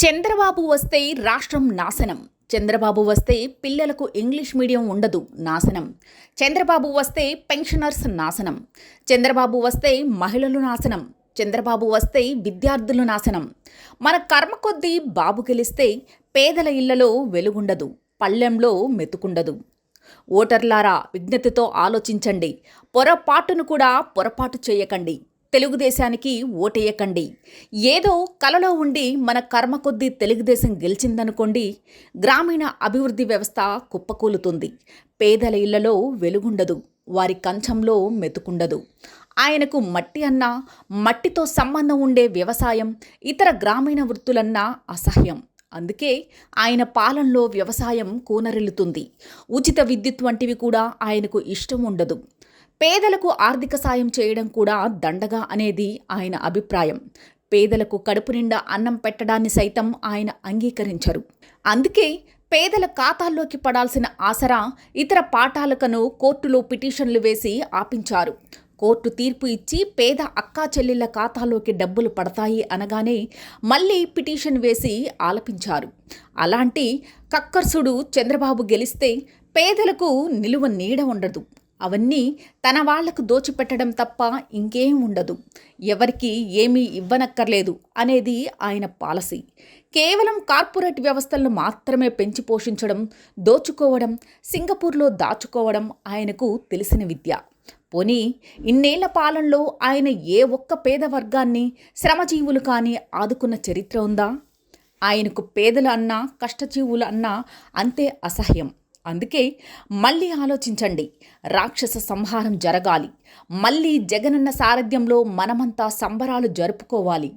చంద్రబాబు వస్తే రాష్ట్రం నాశనం. చంద్రబాబు వస్తే పిల్లలకు ఇంగ్లీష్ మీడియం ఉండదు నాశనం. చంద్రబాబు వస్తే పెన్షనర్స్ నాశనం. చంద్రబాబు వస్తే మహిళలు నాశనం. చంద్రబాబు వస్తే విద్యార్థులు నాశనం. మన కర్మ కొద్దీ బాబు గెలిస్తే పేదల ఇళ్ళలో వెలుగుండదు పళ్ళెంలో మెతుకుండదు. ఓటర్లారా విజ్ఞతతో ఆలోచించండి. పొరపాటును కూడా పొరపాటు చేయకండి. తెలుగుదేశానికి ఓటేయకండి. ఏదో కలలో ఉండి మన కర్మ కొద్దీ తెలుగుదేశం గెలిచిందనుకోండి గ్రామీణ అభివృద్ధి వ్యవస్థ కుప్పకూలుతుంది. పేదల ఇళ్ళలో వెలుగుండదు వారి కంచంలో మెతుకుండదు. ఆయనకు మట్టి అన్నా మట్టితో సంబంధం ఉండే వ్యవసాయం ఇతర గ్రామీణ వృత్తులన్నా అసహ్యం. అందుకే ఆయన పాలనలో వ్యవసాయం కూనరిల్లుతుంది. ఉచిత విద్యుత్ వంటివి కూడా ఆయనకు ఇష్టం ఉండదు. పేదలకు ఆర్థిక సాయం చేయడం కూడా దండగా అనేది ఆయన అభిప్రాయం. పేదలకు కడుపు నిండా అన్నం పెట్టడాన్ని సైతం ఆయన అంగీకరించరు. అందుకే పేదల ఖాతాల్లోకి పడాల్సిన ఆసరా ఇతర పాఠాలకను కోర్టులో పిటిషన్లు వేసి ఆపించారు. కోర్టు తీర్పు ఇచ్చి పేద అక్కా చెల్లెళ్ళ ఖాతాలోకి డబ్బులు పడతాయి అనగానే మళ్ళీ పిటిషన్ వేసి ఆలపించారు. అలాంటి కక్కర్సుడు చంద్రబాబు గెలిస్తే పేదలకు నిలువ నీడ ఉండదు. అవన్నీ తన వాళ్ళకు దోచిపెట్టడం తప్ప ఇంకేం ఉండదు. ఎవరికి ఏమీ ఇవ్వనక్కర్లేదు అనేది ఆయన పాలసీ. కేవలం కార్పొరేట్ వ్యవస్థలను మాత్రమే పెంచి పోషించడం దోచుకోవడం సింగపూర్లో దాచుకోవడం ఆయనకు తెలిసిన విద్య. పోనీ ఇన్నేళ్ళ పాలనలో ఆయన ఏ ఒక్క పేద వర్గాన్ని శ్రమజీవులు కానీ ఆదుకున్న చరిత్ర ఉందా? ఆయనకు పేదలు అన్నా కష్టజీవులు అన్నా అంతే అసహ్యం. అందుకే మళ్ళీ ఆలోచించండి. రాక్షస సంహారం జరగాలి. మళ్ళీ జగనన్న సారథ్యంలో మనమంతా సంబరాలు జరుపుకోవాలి.